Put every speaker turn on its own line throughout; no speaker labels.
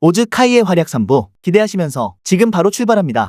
오즈 카이의 활약 3부 기대하시면서 지금 바로 출발합니다.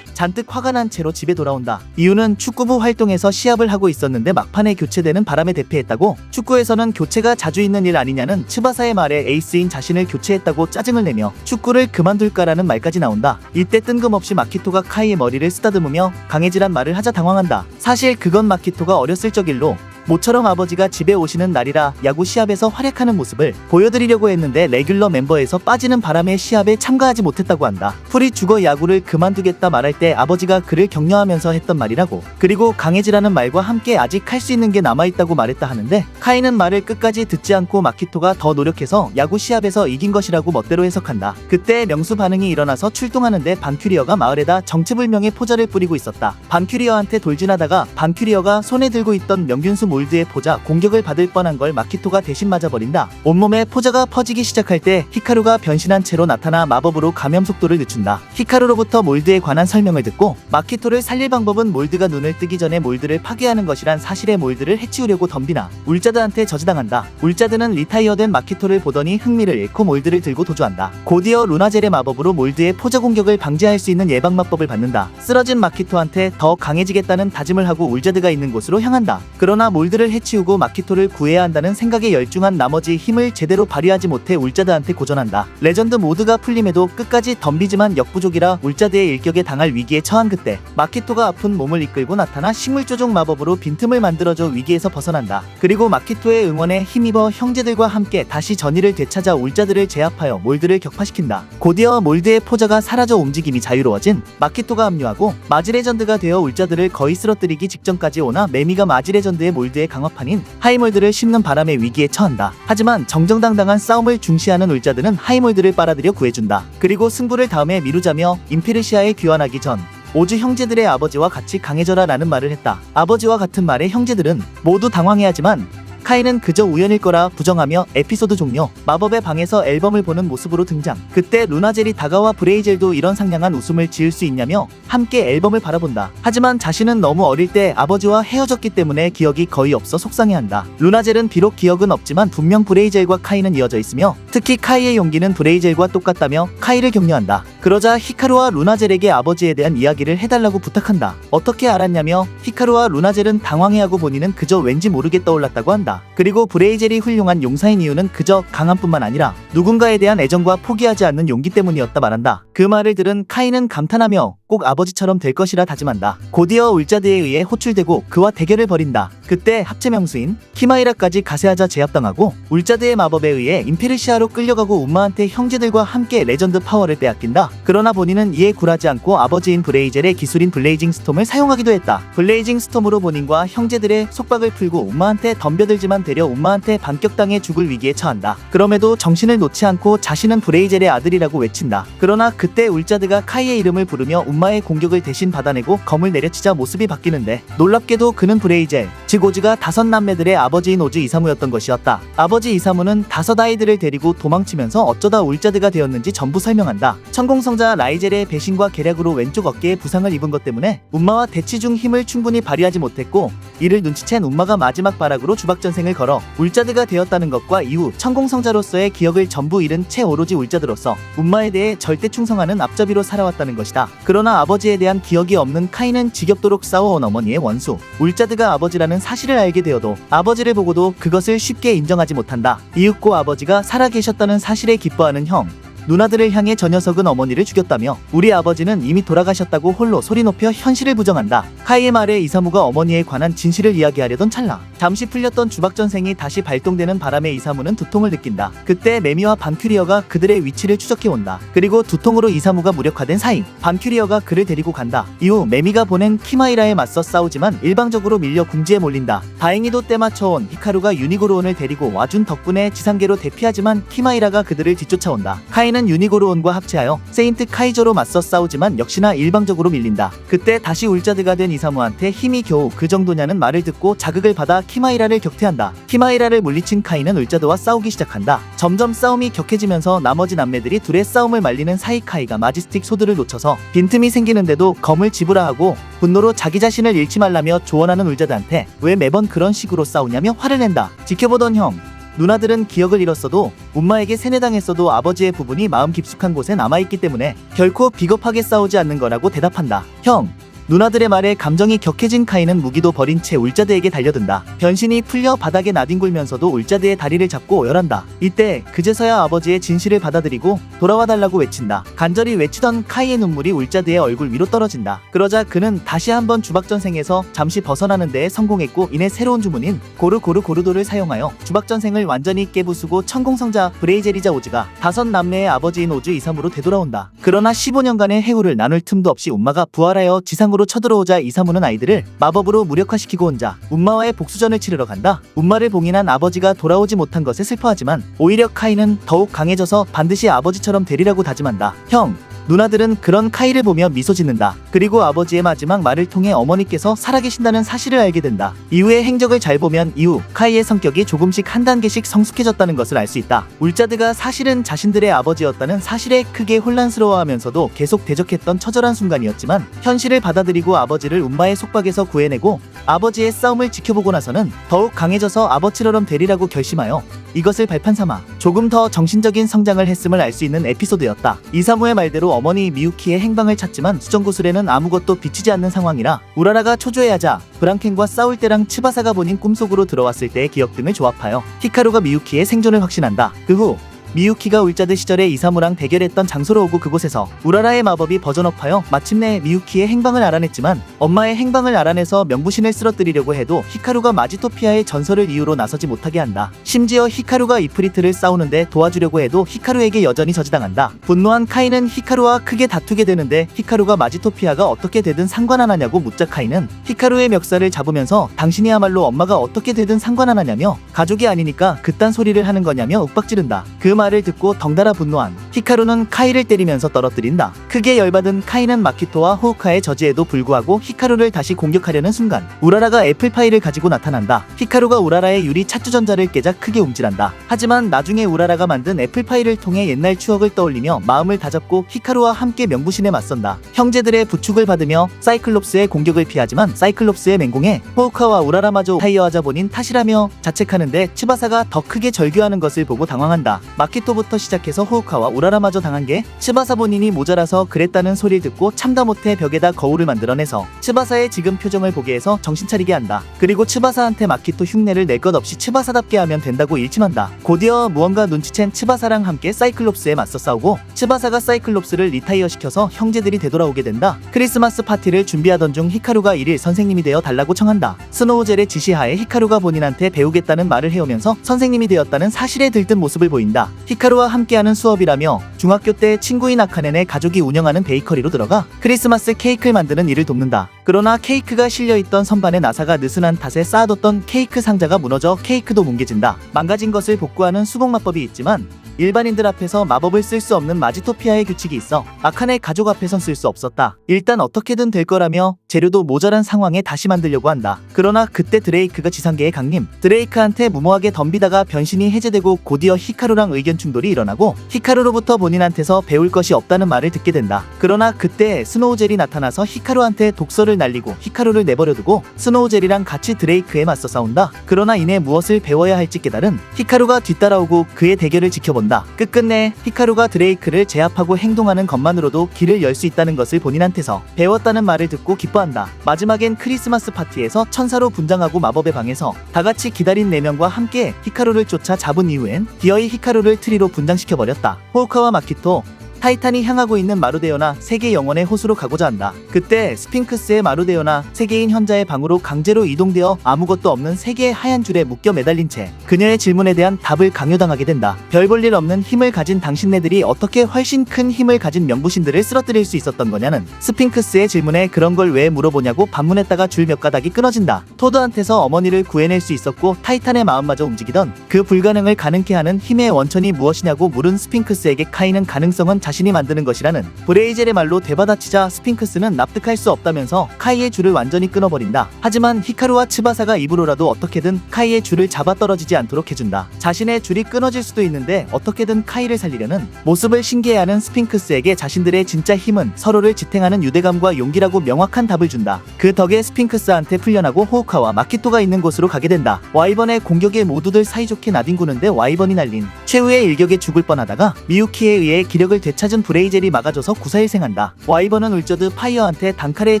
잔뜩 화가 난 채로 집에 돌아온다. 이유는 축구부 활동에서 시합을 하고 있었는데 막판에 교체되는 바람에 대피했다고. 축구에서는 교체가 자주 있는 일 아니냐는 츠바사의 말에 에이스인 자신을 교체했다고 짜증을 내며 축구를 그만둘까라는 말까지 나온다. 이때 뜬금없이 마키토가 카이의 머리를 쓰다듬으며 강해지란 말을 하자 당황한다. 사실 그건 마키토가 어렸을 적 일로 모처럼 아버지가 집에 오시는 날이라 야구 시합에서 활약하는 모습을 보여드리려고 했는데 레귤러 멤버에서 빠지는 바람에 시합에 참가하지 못했다고 한다. 풀이 죽어 야구를 그만두겠다 말할 때 아버지가 그를 격려하면서 했던 말이라고. 그리고 강해지라는 말과 함께 아직 할 수 있는 게 남아있다고 말했다 하는데 카이는 말을 끝까지 듣지 않고 마키토가 더 노력해서 야구 시합에서 이긴 것이라고 멋대로 해석한다. 그때 명수 반응이 일어나서 출동하는데 반큐리어가 마을에다 정체불명의 포자를 뿌리고 있었다. 반큐리어한테 돌진하다가 반큐리어가 손에 들고 있던 명균수 몰드의 포자 공격을 받을 뻔한 걸 마키토가 대신 맞아버린다. 온몸에 포자가 퍼지기 시작할 때 히카루가 변신한 채로 나타나 마법으로 감염 속도를 늦춘다. 히카루로부터 몰드에 관한 설명을 듣고 마키토를 살릴 방법은 몰드가 눈을 뜨기 전에 몰드를 파괴하는 것이란 사실의 몰드를 해치우려고 덤비나 울자드한테 저지당한다. 울자드는 리타이어된 마키토를 보더니 흥미를 잃고 몰드를 들고 도주한다. 곧이어 루나젤의 마법으로 몰드의 포자 공격을 방지할 수 있는 예방 마법을 받는다. 쓰러진 마키토한테 더 강해지겠다는 다짐을 하고 울자드가 있는 곳으로 향한다. 그러나 몰 드를 해치우고 마키토를 구해야 한다는 생각에 열중한 나머지 힘을 제대로 발휘하지 못해 울자드한테 고전한다. 레전드 모드가 풀림에도 끝까지 덤비지만 역부족이라 울자드의 일격에 당할 위기에 처한 그때 마키토가 아픈 몸을 이끌고 나타나 식물 조종 마법으로 빈틈을 만들어줘 위기에서 벗어난다. 그리고 마키토의 응원에 힘입어 형제들과 함께 다시 전의를 되찾아 울자드를 제압하여 몰드를 격파시킨다. 곧이어 몰드의 포자가 사라져 움직임이 자유로워진 마키토가 합류하고 마지레전드가 되어 울자드를 거의 쓰러뜨리기 직전까지 오나 매미가 마지레전드의 몰드 의 강화판인 하이몰드를 씹는 바람에 위기에 처한다. 하지만 정정당당한 싸움을 중시하는 울자드는 하이몰드를 빨아들여 구해준다. 그리고 승부를 다음에 미루자며 임페르시아에 귀환하기 전 오즈 형제들의 아버지와 같이 강해져라 라는 말을 했다. 아버지와 같은 말에 형제들은 모두 당황해 하지만 카이는 그저 우연일 거라 부정하며 에피소드 종료. 마법의 방에서 앨범을 보는 모습으로 등장. 그때 루나젤이 다가와 브레이젤도 이런 상냥한 웃음을 지을 수 있냐며 함께 앨범을 바라본다. 하지만 자신은 너무 어릴 때 아버지와 헤어졌기 때문에 기억이 거의 없어 속상해한다. 루나젤은 비록 기억은 없지만 분명 브레이젤과 카이는 이어져 있으며 특히 카이의 용기는 브레이젤과 똑같다며 카이를 격려한다. 그러자 히카루와 루나젤에게 아버지에 대한 이야기를 해달라고 부탁한다. 어떻게 알았냐며 히카루와 루나젤은 당황해하고 본인은 그저 왠지 모르게 떠올랐다고 한다. 그리고 브레이젤이 훌륭한 용사인 이유는 그저 강함뿐만 아니라 누군가에 대한 애정과 포기하지 않는 용기 때문이었다 말한다. 그 말을 들은 카이는 감탄하며 꼭 아버지처럼 될 것이라 다짐한다. 곧이어 울자드에 의해 호출되고 그와 대결을 벌인다. 그때 합체 명수인 키마이라까지 가세하자 제압당하고 울자드의 마법에 의해 임페르시아로 끌려가고 움마한테 형제들과 함께 레전드 파워를 빼앗긴다. 그러나 본인은 이에 굴하지 않고 아버지인 브레이젤의 기술인 블레이징 스톰을 사용하기도 했다. 블레이징 스톰으로 본인과 형제들의 속박을 풀고 움마한테 덤벼들지 만 되려 움마한테 반격당해 죽을 위기에 처한다. 그럼에도 정신을 놓지 않고 자신은 브레이젤의 아들이라고 외친다. 그러나 그때 울자드가 카이의 이름을 부르며 움마의 공격을 대신 받아내고 검을 내려치자 모습이 바뀌는데 놀랍게도 그는 브레이젤, 즉 오즈가 다섯 남매들의 아버지인 오즈 이사무였던 것이었다. 아버지 이사무는 다섯 아이들을 데리고 도망치면서 어쩌다 울자드가 되었는지 전부 설명한다. 천공성자 라이젤의 배신과 계략으로 왼쪽 어깨에 부상을 입은 것 때문에 움마와 대치 중 힘을 충분히 발휘하지 못했고 이를 눈치챈 움마가 마지막 발악으로 주박전생을 걸어 울자드가 되었다는 것과 이후 천공성자로서의 기억을 전부 잃은 채 오로지 울자드로서 움마에 대해 절대 충성하는 앞잡이로 살아왔다는 것이다. 그러나 아버지에 대한 기억이 없는 카이는 지겹도록 싸워온 어머니의 원수 울자드가 아버지라는 사실을 알게 되어도 아버지를 보고도 그것을 쉽게 인정하지 못한다. 이윽고 아버지가 살아계셨다는 사실에 기뻐하는 형 누나들을 향해 저 녀석은 어머니를 죽였다며 우리 아버지는 이미 돌아가셨다고 홀로 소리 높여 현실을 부정한다. 카이의 말에 이사무가 어머니에 관한 진실을 이야기하려던 찰나 잠시 풀렸던 주박전생이 다시 발동되는 바람에 이사무는 두통을 느낀다. 그때 매미와 반큐리어가 그들의 위치를 추적해 온다. 그리고 두통으로 이사무가 무력화된 사이 반큐리어가 그를 데리고 간다. 이후 매미가 보낸 키마이라에 맞서 싸우지만 일방적으로 밀려 궁지에 몰린다. 다행히도 때맞춰 온 히카루가 유니고로온을 데리고 와준 덕분에 지상계로 대피하지만 키마이라가 그들을 뒤쫓아온다. 카이 는 카이는 유니고르온과 합체하여 세인트 카이저로 맞서 싸우지만 역시나 일방적으로 밀린다. 그때 다시 울자드가 된 이사무한테 힘이 겨우 그 정도냐는 말을 듣고 자극을 받아 키마이라를 격퇴한다. 키마이라를 물리친 카이는 울자드와 싸우기 시작한다. 점점 싸움이 격해지면서 나머지 남매들이 둘의 싸움을 말리는 사이 카이가 마지스틱 소드를 놓쳐서 빈틈이 생기는데도 검을 지불하하고 분노로 자기 자신을 잃지 말라며 조언하는 울자드한테 왜 매번 그런 식으로 싸우냐며 화를 낸다. 지켜보던 형. 누나들은 기억을 잃었어도 엄마에게 세뇌당했어도 아버지의 부분이 마음 깊숙한 곳에 남아있기 때문에 결코 비겁하게 싸우지 않는 거라고 대답한다. 형, 누나들의 말에 감정이 격해진 카이는 무기도 버린 채 울자드에게 달려든다. 변신이 풀려 바닥에 나뒹굴면서도 울자드의 다리를 잡고 오열한다. 이때 그제서야 아버지의 진실을 받아들이고 돌아와 달라고 외친다. 간절히 외치던 카이의 눈물이 울자드의 얼굴 위로 떨어진다. 그러자 그는 다시 한번 주박전생에서 잠시 벗어나는 데에 성공했고 이내 새로운 주문인 고르고르 고르도를 사용하여 주박전생을 완전히 깨부수고 천공성자 브레이제리자 오즈가 다섯 남매의 아버지인 오즈 이삼으로 되돌아온다. 그러나 15년간의 해후를 나눌 틈도 없이 엄마가 부활하여 지상으로 쳐들어오자 이사무는 아이들을 마법으로 무력화시키고 혼자 운마와의 복수전을 치르러 간다. 운마를 봉인한 아버지가 돌아오지 못한 것에 슬퍼하지만 오히려 카이는 더욱 강해져서 반드시 아버지처럼 되리라고 다짐한다. 형, 누나들은 그런 카이를 보며 미소 짓는다. 그리고 아버지의 마지막 말을 통해 어머니께서 살아계신다는 사실을 알게 된다. 이후의 행적을 잘 보면 이후 카이의 성격이 조금씩 한 단계씩 성숙해졌다는 것을 알 수 있다. 울자드가 사실은 자신들의 아버지였다는 사실에 크게 혼란스러워하면서도 계속 대적했던 처절한 순간이었지만 현실을 받아들이고 아버지를 운마의 속박에서 구해내고 아버지의 싸움을 지켜보고 나서는 더욱 강해져서 아버지처럼 되리라고 결심하여 이것을 발판 삼아 조금 더 정신적인 성장을 했음을 알 수 있는 에피소드였다. 이사무의 말대로 어머니 미유키의 행방을 찾지만 수정구슬에는 아무것도 비치지 않는 상황이라 우라라가 초조해하자 브랑켄과 싸울 때랑 츠바사가 본인 꿈속으로 들어왔을 때의 기억 등을 조합하여 히카루가 미유키의 생존을 확신한다. 그 후 미유키가 울자드 시절에 이사무랑 대결했던 장소로 오고 그곳에서 우라라의 마법이 버전업하여 마침내 미유키의 행방을 알아냈지만 엄마의 행방을 알아내서 명부신을 쓰러뜨리려고 해도 히카루가 마지토피아의 전설을 이유로 나서지 못하게 한다. 심지어 히카루가 이프리트를 싸우는데 도와주려고 해도 히카루에게 여전히 저지당한다. 분노한 카이는 히카루와 크게 다투게 되는데 히카루가 마지토피아가 어떻게 되든 상관 안 하냐고 묻자 카이는 히카루의 멱살을 잡으면서 당신이야말로 엄마가 어떻게 되든 상관 안 하냐며 가족이 아니니까 그딴 소리를 하는 거냐며 윽박지른다. 그 말을 듣고 덩달아 분노한 히카루는 카이를 때리면서 떨어뜨린다. 크게 열받은 카이는 마키토와 호우카의 저지에도 불구하고 히카루를 다시 공격하려는 순간 우라라가 애플파이를 가지고 나타난다. 히카루가 우라라의 유리 차주전자를 깨자 크게 움찔한다. 하지만 나중에 우라라가 만든 애플파이를 통해 옛날 추억을 떠올리며 마음을 다잡고 히카루와 함께 명부신에 맞선다. 형제들의 부축을 받으며 사이클롭스의 공격을 피하지만 사이클롭스의 맹공에 호우카와 우라라마저 타이어하자 본인 탓이라며 자책하는데 츠바사가 더 크게 절규하는 것을 보고 당황한다. 마키토부터 시작해서 호우카와 우라라마저 당한 게 츠바사 본인이 모자라서 그랬다는 소리를 듣고 참다 못해 벽에다 거울을 만들어내서 츠바사의 지금 표정을 보게 해서 정신 차리게 한다. 그리고 츠바사한테 마키토 흉내를 낼 것 없이 츠바사답게 하면 된다고 일침한다. 곧이어 무언가 눈치챈 츠바사랑 함께 사이클롭스에 맞서 싸우고 츠바사가 사이클롭스를 리타이어 시켜서 형제들이 되돌아오게 된다. 크리스마스 파티를 준비하던 중 히카루가 일일 선생님이 되어 달라고 청한다. 스노우젤의 지시하에 히카루가 본인한테 배우겠다는 말을 해오면서 선생님이 되었다는 사실에 들뜬 모습을 보인다. 히카루와 함께하는 수업이라며 중학교 때 친구인 아카넨의 가족이 운영하는 베이커리로 들어가 크리스마스 케이크를 만드는 일을 돕는다. 그러나 케이크가 실려있던 선반에 나사가 느슨한 탓에 쌓아뒀던 케이크 상자가 무너져 케이크도 뭉개진다. 망가진 것을 복구하는 수복 마법이 있지만 일반인들 앞에서 마법을 쓸 수 없는 마지토피아의 규칙이 있어 아칸의 가족 앞에선 쓸 수 없었다. 일단 어떻게든 될 거라며 재료도 모자란 상황에 다시 만들려고 한다. 그러나 그때 드레이크가 지상계에 강림. 드레이크한테 무모하게 덤비다가 변신이 해제되고 곧이어 히카루랑 의견 충돌이 일어나고 히카루로부터 본인한테서 배울 것이 없다는 말을 듣게 된다. 그러나 그때 스노우젤이 나타나서 히카루한테 독서를 날리고 히카루를 내버려두고 스노우젤이랑 같이 드레이크에 맞서 싸운다. 그러나 이내 무엇을 배워야 할지 깨달은 히카루가 뒤따라오고 그의 대결을 지켜본다. 끝끝내 히카루가 드레이크를 제압하고 행동하는 것만으로도 길을 열 수 있다는 것을 본인한테서 배웠다는 말을 듣고 기뻐한다. 마지막엔 크리스마스 파티에서 천사로 분장하고 마법의 방에서 다 같이 기다린 4명과 함께 히카루를 쫓아 잡은 이후엔 기어이 히카루를 트리로 분장시켜버렸다. 호우카와 마키토, 타이탄이 향하고 있는 마루데오나 세계 영원의 호수로 가고자 한다. 그때 스핑크스의 마루데오나 세계인 현자의 방으로 강제로 이동되어 아무것도 없는 세계의 하얀 줄에 묶여 매달린 채 그녀의 질문에 대한 답을 강요당하게 된다. 별 볼 일 없는 힘을 가진 당신네들이 어떻게 훨씬 큰 힘을 가진 명부신들을 쓰러뜨릴 수 있었던 거냐는 스핑크스의 질문에 그런 걸 왜 물어보냐고 반문했다가 줄 몇 가닥이 끊어진다. 토드한테서 어머니를 구해낼 수 있었고 타이탄의 마음마저 움직이던 그 불가능을 가능케 하는 힘의 원천이 무엇이냐고 물은 스핑크스에게 카이는 가능성은 자신 이 만드는 것이라는 브레이젤의 말로 되받아치자 스핑크스는 납득할 수 없다면서 카이의 줄을 완전히 끊어버린다. 하지만 히카루와 츠바사가 입으로라도 어떻게든 카이의 줄을 잡아 떨어지지 않도록 해준다. 자신의 줄이 끊어질 수도 있는데 어떻게든 카이를 살리려는 모습을 신기해하는 스핑크스에게 자신들의 진짜 힘은 서로를 지탱하는 유대감과 용기라고 명확한 답을 준다. 그 덕에 스핑크스한테 풀려나고 호우카와 마키토가 있는 곳으로 가게 된다. 와이번의 공격에 모두들 사이좋게 나뒹구는데 와이번이 날린 최후의 일격에 죽을 뻔하다가 미유키에 의해 기력을 되찾 은 브레이젤이 막아줘서 구사일생한다. 와이번은 울저드 파이어한테 단칼에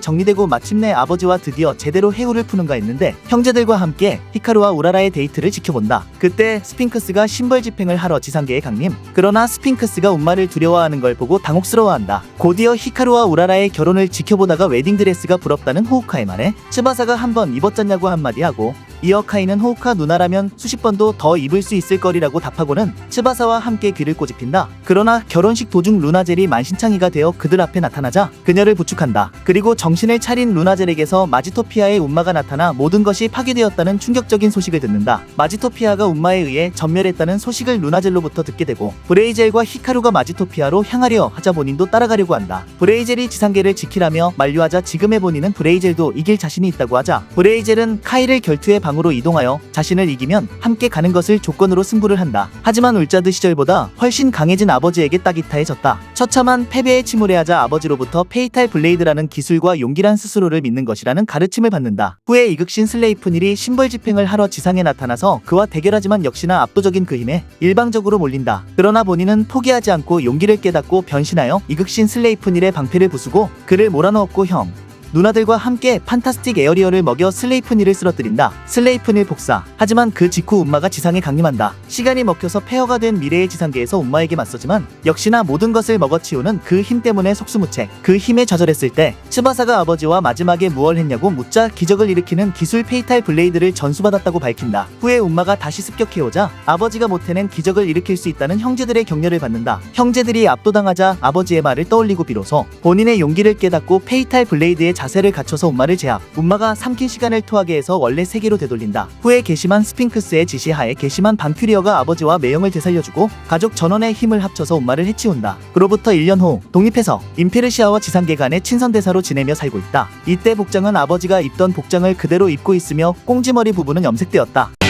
정리되고 마침내 아버지와 드디어 제대로 해우를 푸는가 했는데 형제들과 함께 히카루와 우라라의 데이트를 지켜본다. 그때 스핑크스가 신벌 집행을 하러 지상계에 강림. 그러나 스핑크스가 운마를 두려워하는 걸 보고 당혹스러워한다. 곧이어 히카루와 우라라의 결혼을 지켜보다가 웨딩드레스가 부럽다는 호우카의 말에 츠바사가 한번 입었잖냐고 한마디 하고 이어 카이는 호우카 누나라면 수십 번도 더 입을 수 있을 거리라고 답하고는 츠바사와 함께 귀를 꼬집힌다. 그러나 결혼식 도중 루나젤이 만신창이가 되어 그들 앞에 나타나자 그녀를 부축한다. 그리고 정신을 차린 루나젤에게서 마지토피아의 운마가 나타나 모든 것이 파괴되었다는 충격적인 소식을 듣는다. 마지토피아가 운마에 의해 전멸했다는 소식을 루나젤로부터 듣게 되고 브레이젤과 히카루가 마지토피아로 향하려 하자 본인도 따라가려고 한다. 브레이젤이 지상계를 지키라며 만류하자 지금의 본인은 브레이젤도 이길 자신이 있다고 하자 브레이젤은 카이를 결투의 방 으로 이동하여 자신을 이기면 함께 가는 것을 조건으로 승부를 한다. 하지만 울자드 시절보다 훨씬 강해진 아버지에게 따기타에 졌다. 처참한 패배에 침울해하자 아버지로부터 페이탈 블레이드라는 기술과 용기란 스스로를 믿는 것이라는 가르침을 받는다. 후에 이극신 슬레이프닐이 신벌 집행을 하러 지상에 나타나서 그와 대결하지만 역시나 압도적인 그 힘에 일방적으로 몰린다. 그러나 본인은 포기하지 않고 용기를 깨닫고 변신하여 이극신 슬레이프닐의 방패를 부수고 그를 몰아넣었고 형 누나들과 함께 판타스틱 에어리어를 먹여 슬레이프닐을 쓰러뜨린다. 슬레이프닐 복사. 하지만 그 직후 운마가 지상에 강림한다. 시간이 먹혀서 폐허가 된 미래의 지상계에서 운마에게 맞서지만 역시나 모든 것을 먹어치우는 그 힘 때문에 속수무책. 그 힘에 좌절했을 때 츠바사가 아버지와 마지막에 무얼 했냐고 묻자 기적을 일으키는 기술 페이탈 블레이드를 전수받았다고 밝힌다. 후에 운마가 다시 습격해오자 아버지가 못해낸 기적을 일으킬 수 있다는 형제들의 격려를 받는다. 형제들이 압도당하자 아버지의 말을 떠올리고 비로소 본인의 용기를 깨닫고 페이탈 블레이드의 자세를 갖춰서 운마를 제압. 운마가 삼킨 시간을 토하게 해서 원래 세계로 되돌린다. 후에 게시만 스핑크스의 지시하에 게시만 반큐리어가 아버지와 매형을 되살려주고 가족 전원의 힘을 합쳐서 운마를 해치운다. 그로부터 1년 후 독립해서 임페르시아와 지상계 간의 친선대사로 지내며 살고 있다. 이때 복장은 아버지가 입던 복장을 그대로 입고 있으며 꽁지머리 부분은 염색되었다.